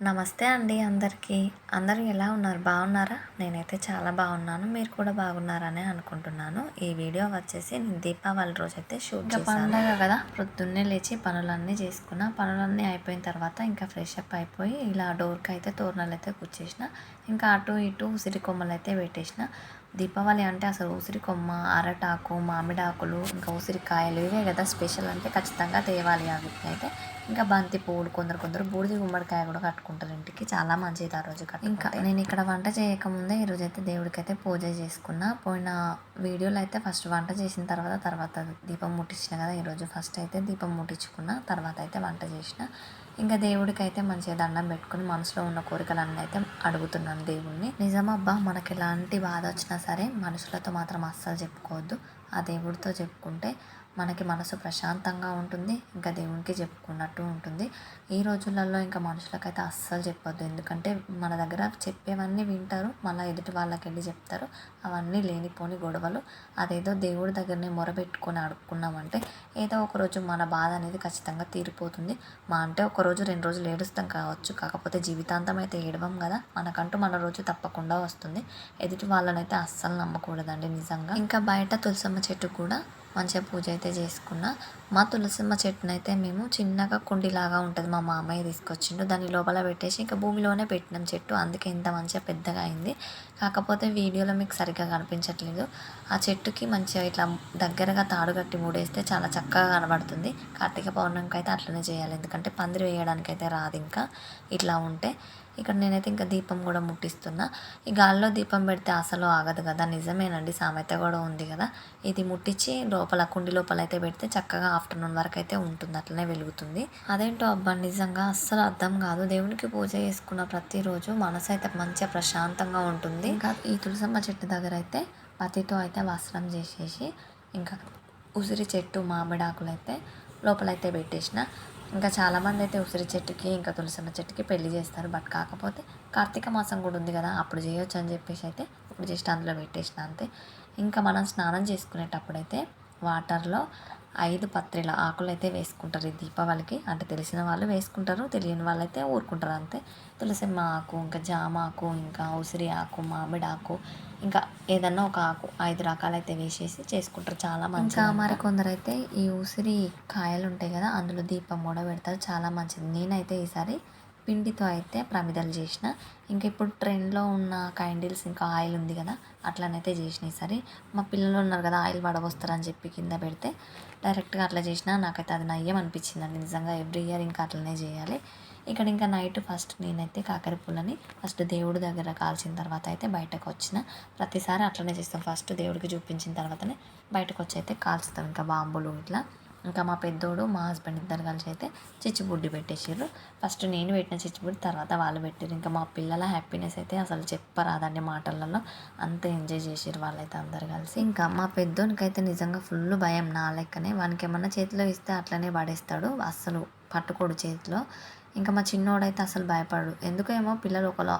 నమస్తే అండి అందరికీ. అందరూ ఎలా ఉన్నారు? బాగున్నారా? నేనైతే చాలా బాగున్నాను. మీరు కూడా బాగున్నారని అనుకుంటున్నాను. ఈ వీడియో వచ్చేసి నేను దీపావళి రోజు అయితే షూట్ పండగ కదా ప్రొద్దున్నే లేచి పనులన్నీ చేసుకున్నా పనులన్నీ అయిపోయిన తర్వాత ఇంకా ఫ్రెష్ అప్ అయిపోయి ఇలా డోర్కి అయితే తోరణాలు అయితే కూర్చేసిన ఇంకా అటు ఇటు ఉసిరి కొమ్మలు అయితే పెట్టేసిన. దీపావళి అంటే అసలు ఉసిరి కొమ్మ అరటాకు మామిడాకులు ఇంకా ఉసిరికాయలు ఇవే కదా స్పెషల్ అంటే ఖచ్చితంగా తేవాలి అవి అయితే. ఇంకా బంతి పువ్వులు కొందరు కొందరు బూడిది గుమ్మడికాయ కూడా కట్టుకుంటారు ఇంటికి. చాలా మంచిది ఆ రోజు ఇంకా నేను ఇక్కడ వంట చేయకముందే ఈరోజు అయితే దేవుడికి అయితే పూజ చేసుకున్నా. పోయిన వీడియోలో అయితే ఫస్ట్ వంట చేసిన తర్వాత తర్వాత దీపం ముట్టించిన కదా ఈరోజు ఫస్ట్ అయితే దీపం ముట్టించుకున్న తర్వాత అయితే వంట చేసిన. ఇంకా దేవుడికి అయితే మంచిగా దండం పెట్టుకుని మనసులో ఉన్న కోరికలన్నీ అయితే అడుగుతున్నాను దేవుడిని నిజమబ్బా మనకి ఎలాంటి బాధ వచ్చినా సరే మనుషులతో మాత్రం అస్సలు చెప్పుకోవద్దు. ఆ దేవుడితో చెప్పుకుంటే మనకి మనసు ప్రశాంతంగా ఉంటుంది ఇంకా దేవునికి చెప్పుకున్నట్టు ఉంటుంది. ఈ రోజులలో ఇంకా మనుషులకైతే అస్సలు చెప్పొద్దు. ఎందుకంటే మన దగ్గర చెప్పేవన్నీ వింటారు మళ్ళీ ఎదుటి వాళ్ళకి వెళ్ళి చెప్తారు. అవన్నీ లేనిపోని గొడవలు. అదేదో దేవుడి దగ్గరనే మొరబెట్టుకొని అడుక్కున్నామంటే ఏదో ఒక రోజు మన బాధ అనేది ఖచ్చితంగా తీరిపోతుంది. మా అంటే ఒకరోజు రెండు రోజులు ఏడుస్తాం కావచ్చు. కాకపోతే జీవితాంతం అయితే ఏడవం కదా. మనకంటూ మన రోజు తప్పకుండా వస్తుంది. ఎదుటి వాళ్ళనైతే అస్సలు నమ్మకూడదండి నిజంగా. ఇంకా బయట తులసమ్మ చెట్టు కూడా మంచిగా పూజ అయితే చేసుకున్న. మా తులసిమ్మ చెట్టును అయితే మేము చిన్నగా కుండిలాగా ఉంటుంది మా మామయ్య తీసుకొచ్చిండు. దాన్ని లోపల పెట్టేసి ఇంకా భూమిలోనే పెట్టినాం చెట్టు. అందుకే ఇంత మంచిగా పెద్దగా అయింది. కాకపోతే వీడియోలో మీకు సరిగ్గా కనిపించట్లేదు. ఆ చెట్టుకి మంచిగా ఇట్లా దగ్గరగా తాడు కట్టి మూడేస్తే చాలా చక్కగా కనబడుతుంది. కార్తీక పౌర్ణమికి అయితే అట్లనే చేయాలి. ఎందుకంటే పందిరి వేయడానికి అయితే రాదు ఇంకా. ఇట్లా ఉంటే ఇక్కడ నేనైతే ఇంకా దీపం కూడా ముట్టిస్తున్నా. ఈ గాల్లో దీపం పెడితే అసలు ఆగదు కదా. నిజమేనండి సామెత కూడా ఉంది కదా. ఇది ముట్టించి లోపల కుండి లోపల అయితే పెడితే చక్కగా ఆఫ్టర్నూన్ వరకు అయితే ఉంటుంది అట్లనే వెలుగుతుంది. అదేంటో అబ్బా నిజంగా అస్సలు అర్థం కాదు. దేవునికి పూజ చేసుకున్న ప్రతిరోజు మనసు అయితే మంచిగా ప్రశాంతంగా ఉంటుంది. ఇంకా ఈ తులసమ్మ చెట్టు దగ్గర అయితే పతితో అయితే వస్త్రం చేసేసి ఇంకా ఉసిరి చెట్టు మామిడాకులు అయితే లోపలైతే పెట్టేసిన. ఇంకా చాలామంది అయితే ఉసిరి చెట్టుకి ఇంకా తులసమ్మ చెట్టుకి పెళ్ళి చేస్తారు. బట్ కాకపోతే కార్తీక మాసం కూడా ఉంది కదా అప్పుడు చేయొచ్చు అని చెప్పేసి అయితే ఇప్పుడు జస్ట్ అందులో పెట్టేసిన అంతే. ఇంకా మనం స్నానం చేసుకునేటప్పుడైతే వాటర్లో ఐదు పత్రిల ఆకులు అయితే వేసుకుంటారు. ఈ దీపావళికి అంటే తెలిసిన వాళ్ళు వేసుకుంటారు తెలియని వాళ్ళు అయితే ఊరుకుంటారు అంతే. తులసిమ్మ ఆకు ఇంకా జామ ఆకు ఇంకా ఉసిరి ఆకు మామిడి ఆకు ఇంకా ఏదన్నా ఒక ఆకు ఐదు రకాలు అయితే వేసేసి చేసుకుంటారు. చాలా మంచిగా మరి కొందరైతే ఈ ఉసిరి కాయలు ఉంటాయి కదా అందులో దీపం కూడా పెడతారు. చాలా మంచిది. నేనైతే ఈసారి పిండితో అయితే ప్రమిదలు చేసిన. ఇంకా ఇప్పుడు ట్రెండ్లో ఉన్న కైండిల్స్ ఇంకా ఆయిల్ ఉంది కదా అట్లనైతే చేసిన ఈసారి. మా పిల్లలు ఉన్నారు కదా ఆయిల్ పడవస్తారని చెప్పి కింద పెడితే డైరెక్ట్గా అట్లా చేసిన నాకైతే అది నయ్యం అనిపించిందండి నిజంగా ఎవ్రీ ఇయర్ ఇంకా అట్లనే చేయాలి. ఇక్కడ ఇంకా నైట్ ఫస్ట్ నేనైతే కాకర పుల్లని ఫస్ట్ దేవుడి దగ్గర కాల్చిన తర్వాత అయితే బయటకు వచ్చిన. ప్రతిసారి అట్లనే చేస్తాం. ఫస్ట్ దేవుడికి చూపించిన తర్వాతనే బయటకు వచ్చి అయితే కాల్చుతాం. ఇంకా బాంబులు ఇట్లా. ఇంకా మా పెద్దోడు మా హస్బెండ్ ఇద్దరు కలిసి అయితే చిచ్చుబుడ్డి పెట్టేసారు ఫస్ట్ నేను పెట్టిన చిచ్చుబుడ్డి తర్వాత వాళ్ళు పెట్టారు ఇంకా మా పిల్లల హ్యాపీనెస్ అయితే అసలు చెప్పరాదండి మాటలలో అంత ఎంజాయ్ చేసారు వాళ్ళైతే అందరు కలిసి. ఇంకా మా పెద్దోనికి అయితే నిజంగా ఫుల్ భయం నా లెక్కనే. వానికి ఏమన్నా చేతిలో ఇస్తే అట్లనే పడేస్తాడు. అస్సలు పట్టుకోడు చేతిలో. ఇంకా మా చిన్నోడైతే అసలు భయపడు ఎందుకేమో పిల్లలు ఒకరు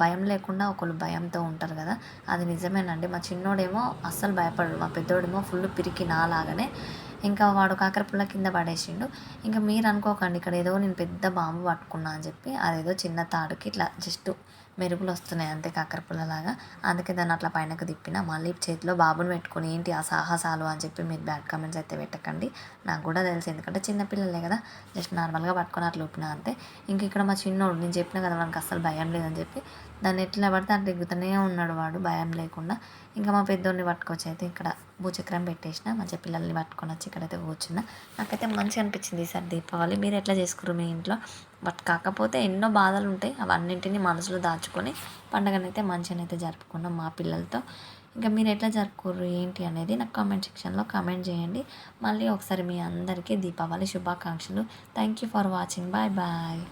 భయం లేకుండా ఒకరు భయంతో ఉంటారు కదా. అది నిజమేనండి. మా చిన్నోడేమో అస్సలు భయపడు మా పెద్దోడేమో ఫుల్ పిరికి నాలాగానే ఇంకా వాడు కాకరపుల్ల కింద పడేసిండు. ఇంకా మీరు అనుకోకండి ఇక్కడ ఏదో నేను పెద్ద బాంబు పట్టుకున్నా అని చెప్పి అదేదో చిన్న తాడుకి ఇట్లా జస్ట్ మెరుపులు వస్తున్నాయి అంతే కాకరపుల్లలాగా అందుకే దాన్ని అట్లా పైనకు తిప్పిన మళ్ళీ చేతిలో బాబుని పెట్టుకొని ఏంటి ఆ సాహసాలు అని చెప్పి మీరు బ్యాడ్ కామెంట్స్ అయితే పెట్టకండి. నాకు కూడా తెలుసు ఎందుకంటే చిన్నపిల్లలే కదా. జస్ట్ నార్మల్గా పట్టుకొని అట్లా ఊపిన అంతే. ఇంక ఇక్కడ మా చిన్నోడు నేను చెప్పిన కదా వానికి అస్సలు భయం లేదని చెప్పి దాన్ని ఎట్లా పడితే అట్లా దిగుతూనే ఉన్నాడు వాడు భయం లేకుండా. ఇంకా మా పెద్దోడిని పట్టుకొచ్చి అయితే ఇక్కడ భూచక్రం పెట్టేసిన. మంచిగా పిల్లల్ని పట్టుకొని వచ్చి ఇక్కడైతే కూర్చున్నా. నాకైతే మంచిగా అనిపించింది ఈసారి దీపావళి. మీరు ఎట్లా చేసుకురు మీ ఇంట్లో? బట్ కాకపోతే ఎన్నో బాధలు ఉంటాయి అవన్నింటినీ మనసులో దాచుకొని పండగనైతే మంచిగానైతే జరుపుకున్నాం మా పిల్లలతో. ఇంకా మీరు ఎట్లా జరుపుకోరు ఏంటి అనేది నాకు కామెంట్ సెక్షన్లో కామెంట్ చేయండి. మళ్ళీ ఒకసారి మీ అందరికీ దీపావళి శుభాకాంక్షలు. Thank you for watching. Bye bye.